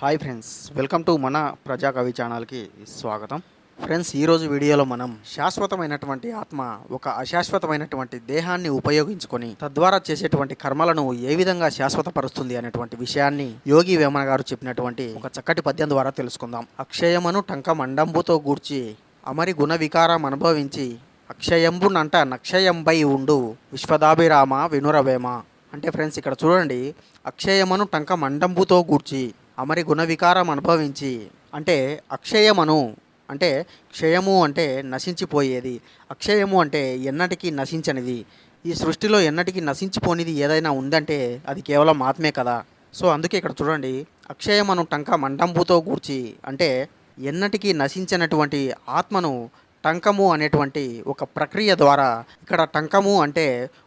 Hi friends welcome to మన ప్రజా కవి ఛానల్కి స్వాగతం. ఫ్రెండ్స్ ఈరోజు వీడియోలో మనం శాశ్వతమైనటువంటి ఆత్మ ఒక అశాశ్వతమైనటువంటి దేహాన్ని ఉపయోగించుకొని తద్వారా చేసేటువంటి కర్మలను ఏ విధంగా శాశ్వతపరుస్తుంది అనేటువంటి విషయాన్ని యోగి వేమన గారు చెప్పినటువంటి ఒక చక్కటి పద్యం ద్వారా తెలుసుకుందాం. అక్షయమను టంక మండంబుతో గూర్చి అమరి గుణ వికారం అనుభవించి అక్షయంబునంట నక్షయంబై ఉండు విశ్వదాభిరామ వినురవేమ. అంటే ఫ్రెండ్స్ ఇక్కడ చూడండి అక్షయమను టంక మండంబుతో గూర్చి అమరి గుణ వికారం అనుభవించి అంటే అక్షయమను అంటే క్షయము అంటే నశించిపోయేది. అక్షయము అంటే ఎన్నటికీ నశించనిది. ఈ సృష్టిలో ఎన్నటికీ నశించిపోనిది ఏదైనా ఉందంటే అది కేవలం ఆత్మే కదా. సో అందుకే ఇక్కడ చూడండి అక్షయమను టంక మండంబుతో గూర్చి అంటే ఎన్నటికీ నశించినటువంటి ఆత్మను టంకము అనేటువంటి ఒక ప్రక్రియ ద్వారా ఇక్కడ టంకము అంటే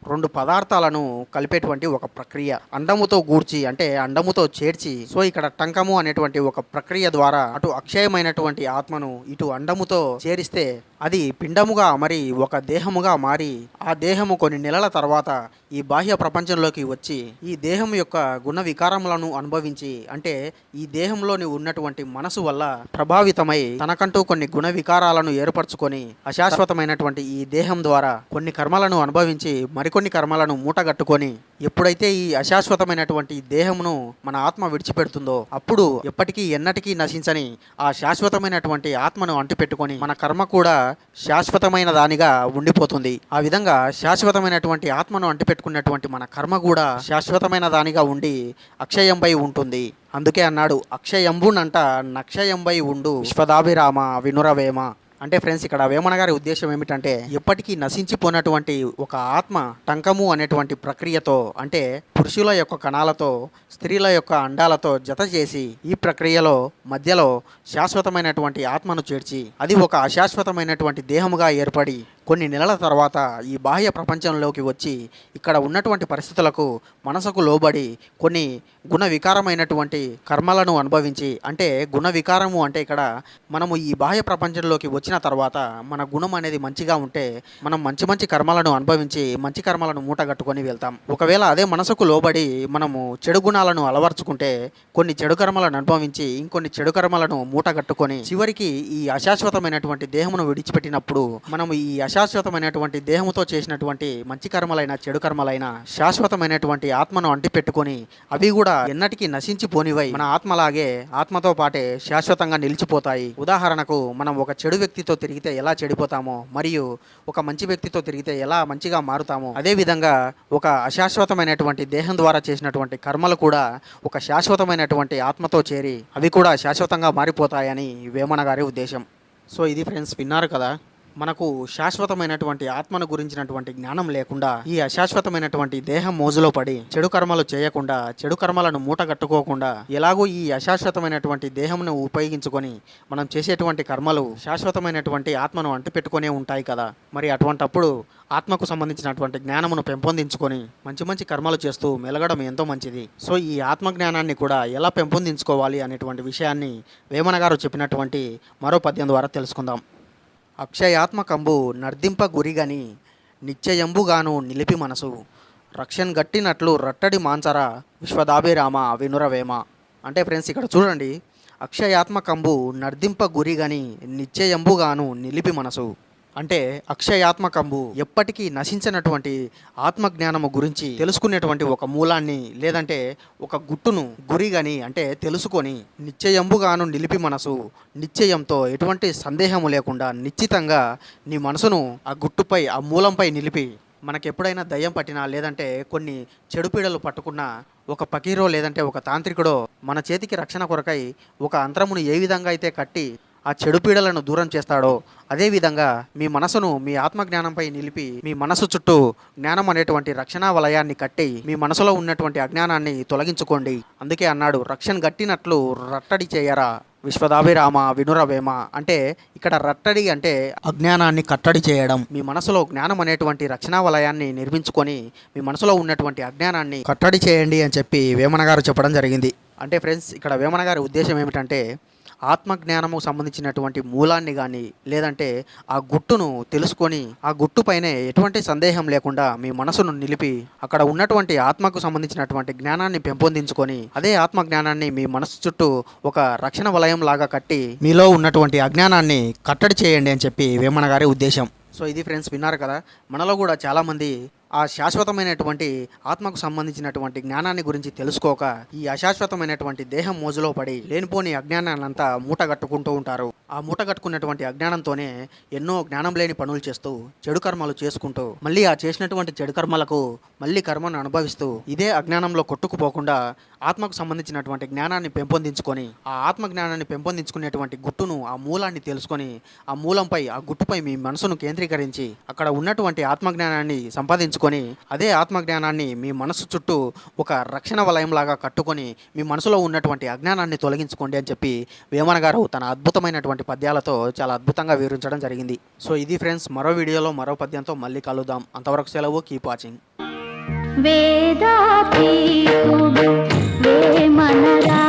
రెండు పదార్థాలను కలిపేటువంటి ఒక ప్రక్రియ. అండముతో గూర్చి అంటే అండముతో చేర్చి సో ఇక్కడ టంకము అనేటువంటి ఒక ప్రక్రియ ద్వారా అటు అక్షయమైనటువంటి ఆత్మను ఇటు అండముతో చేరిస్తే అది పిండముగా మరి ఒక దేహముగా మారి ఆ దేహము కొన్ని నెలల తర్వాత ఈ బాహ్య ప్రపంచంలోకి వచ్చి ఈ దేహం యొక్క గుణ వికారములను అనుభవించి అంటే ఈ దేహంలోని ఉన్నటువంటి మనసు వల్ల ప్రభావితమై తనకంటూ కొన్ని గుణ వికారాలను ఏర్పరచుకొని అశాశ్వతమైనటువంటి ఈ దేహం ద్వారా కొన్ని కర్మలను అనుభవించి మరికొన్ని కర్మలను మూటగట్టుకొని ఎప్పుడైతే ఈ అశాశ్వతమైనటువంటి దేహమును మన ఆత్మ విడిచిపెడుతుందో అప్పుడు ఎప్పటికీ ఎన్నటికీ నశించని ఆ శాశ్వతమైనటువంటి ఆత్మను అంటిపెట్టుకొని మన కర్మ కూడా శాశ్వతమైన దానిగా ఉండిపోతుంది. ఆ విధంగా శాశ్వతమైనటువంటి ఆత్మను అంటిపెట్టుకున్నటువంటి మన కర్మ కూడా శాశ్వతమైన దానిగా ఉండి అక్షయంపై ఉంటుంది. అందుకే అన్నాడు అక్షయంబునంట నక్షయంబై ఉండు విశ్వదాభిరామ వినురవేమ. అంటే ఫ్రెండ్స్ ఇక్కడ వేమన గారి ఉద్దేశం ఏమిటంటే ఎప్పటికీ నశించిపోయినటువంటి ఒక ఆత్మ టంకము అనేటువంటి ప్రక్రియతో అంటే పురుషుల యొక్క కణాలతో స్త్రీల యొక్క అండాలతో జత చేసి ఈ ప్రక్రియలో మధ్యలో శాశ్వతమైనటువంటి ఆత్మను చేర్చి అది ఒక అశాశ్వతమైనటువంటి దేహముగా ఏర్పడి కొన్ని నెలల తర్వాత ఈ బాహ్య ప్రపంచంలోకి వచ్చి ఇక్కడ ఉన్నటువంటి పరిస్థితులకు మనసుకు లోబడి కొన్ని గుణ వికారమైనటువంటి కర్మలను అనుభవించి అంటే గుణ వికారము అంటే ఇక్కడ మనము ఈ బాహ్య ప్రపంచంలోకి వచ్చిన తర్వాత మన గుణం అనేది మంచిగా ఉంటే మనం మంచి మంచి కర్మలను అనుభవించి మంచి కర్మలను మూటగట్టుకొని వెళ్తాం. ఒకవేళ అదే మనసుకు లోబడి మనము చెడు గుణాలను అలవర్చుకుంటే కొన్ని చెడు కర్మలను అనుభవించి ఇంకొన్ని చెడు కర్మలను మూటగట్టుకొని చివరికి ఈ అశాశ్వతమైనటువంటి దేహమును విడిచిపెట్టినప్పుడు మనము ఈ అశాశ్వతమైనటువంటి దేహముతో చేసినటువంటి మంచి కర్మలైన చెడు కర్మలైన శాశ్వతమైనటువంటి ఆత్మను అంటిపెట్టుకొని అవి కూడా ఎన్నటికీ నశించిపోనివై మన ఆత్మలాగే ఆత్మతో పాటే శాశ్వతంగా నిలిచిపోతాయి. ఉదాహరణకు మనం ఒక చెడు వ్యక్తితో తిరిగితే ఎలా చెడిపోతామో మరియు ఒక మంచి వ్యక్తితో తిరిగితే ఎలా మంచిగా మారుతామో అదేవిధంగా ఒక అశాశ్వతమైనటువంటి దేహం ద్వారా చేసినటువంటి కర్మలు కూడా ఒక శాశ్వతమైనటువంటి ఆత్మతో చేరి అవి కూడా శాశ్వతంగా మారిపోతాయని వేమన గారి ఉద్దేశం. సో ఇది ఫ్రెండ్స్ విన్నారు కదా. మనకు శాశ్వతమైనటువంటి ఆత్మను గురించినటువంటి జ్ఞానం లేకుండా ఈ అశాశ్వతమైనటువంటి దేహం మోజులో పడి చెడు కర్మలు చేయకుండా చెడు కర్మలను మూట కట్టుకోకుండా ఎలాగో ఈ అశాశ్వతమైనటువంటి దేహంను ఉపయోగించుకొని మనం చేసేటువంటి కర్మలు శాశ్వతమైనటువంటి ఆత్మను అంటిపెట్టుకునే ఉంటాయి కదా. మరి అటువంటప్పుడు ఆత్మకు సంబంధించినటువంటి జ్ఞానమును పెంపొందించుకొని మంచి మంచి కర్మలు చేస్తూ మెలగడం ఎంతో మంచిది. సో ఈ ఆత్మ జ్ఞానాన్ని కూడా ఎలా పెంపొందించుకోవాలి అనేటువంటి విషయాన్ని వేమన గారు చెప్పినటువంటి మరో పద్యం ద్వారా తెలుసుకుందాం. అక్షయాత్మకంబు నర్దింప గురిగని నిత్యయంబుగాను నిలిపి మనసు. రక్షణ గట్టినట్లు రట్టడి మాంచర విశ్వదాభిరామ వినురవేమ. అంటే ఫ్రెండ్స్ ఇక్కడ చూడండి. అక్షయాత్మకంబు నర్దింప గురిగని నిత్యయంబుగాను నిలిపి మనసు. అంటే అక్షయాత్మకంబు ఎప్పటికీ నశించినటువంటి ఆత్మజ్ఞానము గురించి తెలుసుకునేటువంటి ఒక మూలాన్ని లేదంటే ఒక గుట్టును గురిగని అంటే తెలుసుకొని నిశ్చయంబుగాను నిలిపి మనసు నిశ్చయంతో ఎటువంటి సందేహము లేకుండా నిశ్చితంగా నీ మనసును ఆ గుట్టుపై ఆ మూలంపై నిలిపి మనకి ఎప్పుడైనా దయ్యం పట్టినా లేదంటే కొన్ని చెడుపీడలు పట్టుకున్నా ఒక పకీరో లేదంటే ఒక తాంత్రికుడో మన చేతికి రక్షణ కొరకై ఒక అంతరమును ఏ విధంగా అయితే కట్టి ఆ చెడు పీడలను దూరం చేస్తాడో అదేవిధంగా మీ మనసును మీ ఆత్మజ్ఞానంపై నిలిపి మీ మనసు చుట్టూ జ్ఞానం అనేటువంటి రక్షణ వలయాన్ని కట్టి మీ మనసులో ఉన్నటువంటి అజ్ఞానాన్ని తొలగించుకోండి. అందుకే అన్నాడు రక్షణ గట్టినట్లు రట్టడి చేయరా? విశ్వదాభిరామ వినురవేమ అంటే ఇక్కడ రట్టడి అంటే అజ్ఞానాన్ని కట్టడి చేయడం. మీ మనసులో జ్ఞానం అనేటువంటి రక్షణ వలయాన్ని నిర్మించుకొని మీ మనసులో ఉన్నటువంటి అజ్ఞానాన్ని కట్టడి చేయండి అని చెప్పి వేమన గారు చెప్పడం జరిగింది. అంటే ఫ్రెండ్స్ ఇక్కడ వేమన గారి ఉద్దేశం ఏమిటంటే ఆత్మజ్ఞానము సంబంధించినటువంటి మూలాన్ని కానీ లేదంటే ఆ గుట్టును తెలుసుకొని ఆ గుట్టు పైనే ఎటువంటి సందేహం లేకుండా మీ మనసును నిలిపి అక్కడ ఉన్నటువంటి ఆత్మకు సంబంధించినటువంటి జ్ఞానాన్ని పెంపొందించుకొని అదే ఆత్మ జ్ఞానాన్ని మీ మనసు చుట్టూ ఒక రక్షణ వలయం లాగా కట్టి మీలో ఉన్నటువంటి అజ్ఞానాన్ని కట్టడి చేయండి అని చెప్పి వేమన గారి ఉద్దేశం. సో ఇది ఫ్రెండ్స్ విన్నారు కదా మనలో కూడా చాలామంది ఆ శాశ్వతమైనటువంటి ఆత్మకు సంబంధించినటువంటి జ్ఞానాన్ని గురించి తెలుసుకోక ఈ అశాశ్వతమైనటువంటి దేహం మోజులో పడి లేనిపోని అజ్ఞానాన్నంతా అంతా మూట కట్టుకుంటూ ఉంటారు. ఆ మూట కట్టుకున్నటువంటి అజ్ఞానంతోనే ఎన్నో జ్ఞానం లేని పనులు చేస్తూ చెడు కర్మలు చేసుకుంటూ మళ్ళీ ఆ చేసినటువంటి చెడు కర్మలకు మళ్ళీ కర్మను అనుభవిస్తూ ఇదే అజ్ఞానంలో కొట్టుకుపోకుండా ఆత్మకు సంబంధించినటువంటి జ్ఞానాన్ని పెంపొందించుకొని ఆ ఆత్మ జ్ఞానాన్ని పెంపొందించుకునేటువంటి గుట్టును ఆ మూలాన్ని తెలుసుకొని ఆ మూలంపై ఆ గుట్టుపై మీ మనసును కేంద్రీకరించి అక్కడ ఉన్నటువంటి ఆత్మజ్ఞానాన్ని సంపాదించుకొని అదే ఆత్మజ్ఞానాన్ని మీ మనసు చుట్టూ ఒక రక్షణ వలయంలాగా కట్టుకొని మీ మనసులో ఉన్నటువంటి అజ్ఞానాన్ని తొలగించుకోండి అని చెప్పి వేమన గారు తన అద్భుతమైనటువంటి పద్యాలతో చాలా అద్భుతంగా వివరించడం జరిగింది. సో ఇది ఫ్రెండ్స్ మరో వీడియోలో మరో పద్యంతో మళ్ళీ కలుద్దాం. అంతవరకు సెలవు కీప్ వాచింగ్ వేమనరా